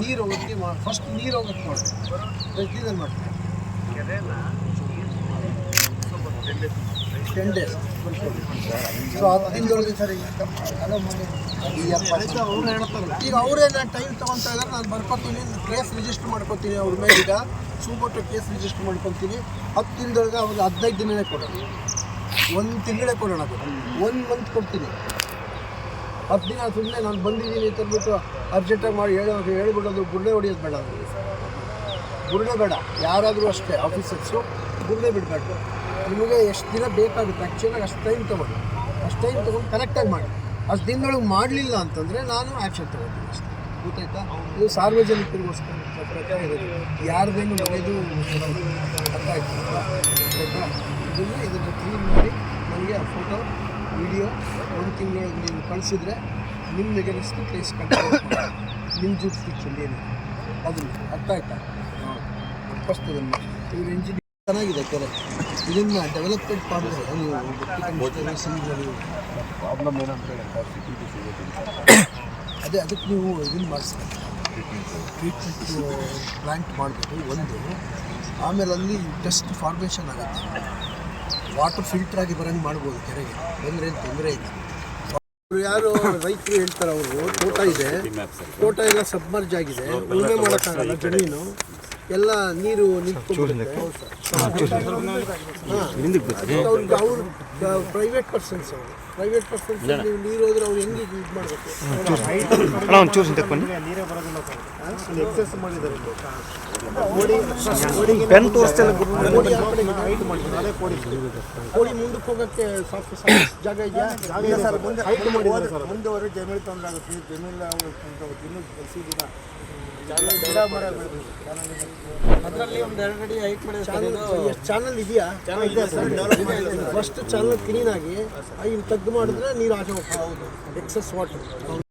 ನೀರು ಹೋಗಿ ಮಾಡಿ ಫಸ್ಟ್ ನೀರು ಹೋಗಕ್ಕೆ ಮಾಡಿ. ಇದನ್ನು ಮಾಡ್ತೀವಿ ಟೆನ್ ಡೇಸ್ ಸೊ ಹತ್ತು ದಿನದೊಳಗೆ ಸರ್ ಈಗ ಈಗ ನಾನು ಟೈಮ್ ತೊಗೊತಾ ಇದ್ದಾರೆ ನಾನು ಬರ್ಕೊತೀನಿ ಕೇಸ್ ರಿಜಿಸ್ಟರ್ ಮಾಡ್ಕೊತೀನಿ ಅವ್ರ ಮೇಲೆ ಈಗ. ಸೂಪಟ್ಟು ಕೇಸ್ ರಿಜಿಸ್ಟರ್ ಮಾಡ್ಕೊತೀನಿ. ಹತ್ತು ದಿನದೊಳಗೆ ಅವ್ರಿಗೆ ಹದಿನೈದು ದಿನನೇ ಕೊಡೋಣ. ಒಂದು ತಿಂಗಳೇ ಕೊಡೋಣ ಒಂದು ಮಂತ್ ಕೊಡ್ತೀನಿ. ಹತ್ತು ದಿನ ಸುಮ್ಮನೆ ನಾನು ಬಂದಿದ್ದೀನಿ ಅಂತ ಅಂದ್ಬಿಟ್ಟು ಅರ್ಜೆಂಟಾಗಿ ಮಾಡಿ ಹೇಳೋ ಹೇಳಿಬಿಡೋದು ಗುರ್ಡೆ ಹೊಡಿಯೋದು ಬೇಡ ಅವ್ರಿಗೆ ಗುರುಡೆ ಬೇಡ, ಯಾರಾದರೂ ಅಷ್ಟೇ ಆಫೀಸರ್ಸು ಗುರುಡೆ ಬಿಡಬೇಡ ನಿಮಗೆ ಎಷ್ಟು ದಿನ ಬೇಕಾಗುತ್ತೆ ಆ್ಯಕ್ಚುಲಾಗಿ ಅಷ್ಟು ಟೈಮ್ ತೊಗೊಳ್ಳಿ. ಅಷ್ಟು ಟೈಮ್ ತೊಗೊಂಡು ಕರೆಕ್ಟಾಗಿ ಮಾಡಿ. ಅಷ್ಟು ದಿನದೊಳಗೆ ಮಾಡಲಿಲ್ಲ ಅಂತಂದರೆ ನಾನು ಆ್ಯಕ್ಷನ್ ತೊಗೊಳ್ತೀನಿ ಅಷ್ಟೇ. ಗೊತ್ತಾಯ್ತಾ? ಇದು ಸಾರ್ವಜನಿಕರಿಗೋಸ್ಕರ ಯಾರ್ದೇನು ಮನೆಯದು ಅರ್ಥ ಆಯ್ತಾ ಇದನ್ನು ಇದನ್ನು ಕ್ಲೀನ್ ಮಾಡಿ, ನನಗೆ ಆ ಫೋಟೋ ವಿಡಿಯೋ ಒಂದು ತಿಂಗಳೊಳಗೆ ನೀವು ಕಳಿಸಿದ್ರೆ ನಿಮ್ಮ ನೆಗೆಟಿವ್ಸ್ಗೆ ಕೇಸ್ ಕಂಟ್ರೋಲ್ ನಿಮ್ಮ ಜೊತೆ ಏನು. ಅದು ಅರ್ಥ ಆಯ್ತಾ? ಫಸ್ಟ್ ಅದನ್ನು ಇವ್ರ ಇಂಜಿನಿಯರ್ ಚೆನ್ನಾಗಿದೆ ಕೆರೆ ಇದನ್ನು ಡೆವಲಪ್ಮೆಂಟ್ ಮಾಡಿದ್ರೆ ಪ್ರಾಬ್ಲಮ್ ಏನಂದ್ರೆ ಅದೇ ಅದಕ್ಕೆ ನೀವು ಇದನ್ನು ಮಾಡಿಸ್ಬೇಕು ಟ್ರೀಟ್ಮೆಂಟ್ ಪ್ಲಾಂಟ್ ಮಾಡಬೇಕು ಒಂದು. ಆಮೇಲೆ ಅಲ್ಲಿ ಟೆಸ್ಟ್ ಫಾರ್ಮೇಷನ್ ಆಗುತ್ತೆ. ವಾಟರ್ ಫಿಲ್ಟರ್ ಆಗಿ ಬರಂಗೆ ಮಾಡ್ಬೋದು ಕೆರೆಗೆ. ತೊಂದರೆ ಏನು ತೊಂದರೆ ಇಲ್ಲ. ಅವ್ರು ಯಾರು ರೈತರು ಹೇಳ್ತಾರೆ ಅವರು ತೋಟ ಇದೆ. ತೋಟ ಎಲ್ಲ ಸಬ್ಮರ್ಜ್ ಆಗಿದೆ. ಉಳುಮೆ ಮಾಡೋಕ್ಕಾಗಲ್ಲ ಜಮೀನು. ಎಲ್ಲ ನೀರು ಅವ್ರು ಪ್ರೈವೇಟ್ ಪರ್ಸನ್ಸ್ ಅವರು. ಪ್ರೈವೇಟ್ ಪರ್ಸನ್ಸ್ ನೀವು ನೀರು ಹೋದ್ರೆ ಅವ್ರು ಹೆಂಗೆ ಇದು ಮಾಡಬೇಕು? ನೀರೇ ಬರೋದಿಲ್ಲ ಸರ್ ಎಕ್ಸಸ್ ಮಾಡಿದ್ದಾರೆ ಪೆನ್ ತೋರಿಸ್ತಲ್ಲ ಕೋಡಿ ಆ ಕಡೆ ಹೈಟ್ ಮಾಡಿದ್ದಾರೆ ಅದೇ ಕೋಡಿ ಕೋಡಿ ಮುಂದಕ್ಕೆ ಹೋಗಕ್ಕೆ ಸಾಕು ಸಾಕು. ಜಾಗ ಇದೆಯಾ? ಜಾಗ ಸರ್ ಮುಂದೆ ಹೈಟ್ ಮಾಡಿದ್ದಾರೆ ಸರ್. ಮುಂದೆ ಹೋದ್ರೆ ಜಮೀನು ತೊಂದರೆ ಆಗುತ್ತೆ. ನೀವು ಜಮೀನು ಇನ್ನೂ ಕಲಿಸಿದ್ದೀರ? ಗಿಡ ಮರ ಅದರಲ್ಲಿ ಒಂದು ಎರಡು ಅಡಿ ಹೈಟ್ ಮಾಡಿದ್ರೆ ಎಷ್ಟು ಚಾನಲ್ ಇದೆಯಾ? ಇದೆ ಸರ್. ಫಸ್ಟ್ ಚಾನಲ್ ಕ್ಲೀನ್ ಆಗಿ ಇಲ್ಲಿ ತೆಗ್ದು ಮಾಡಿದ್ರೆ ನೀರು ಆಚೆ ಹೋಗ್ತದೆ. Excess water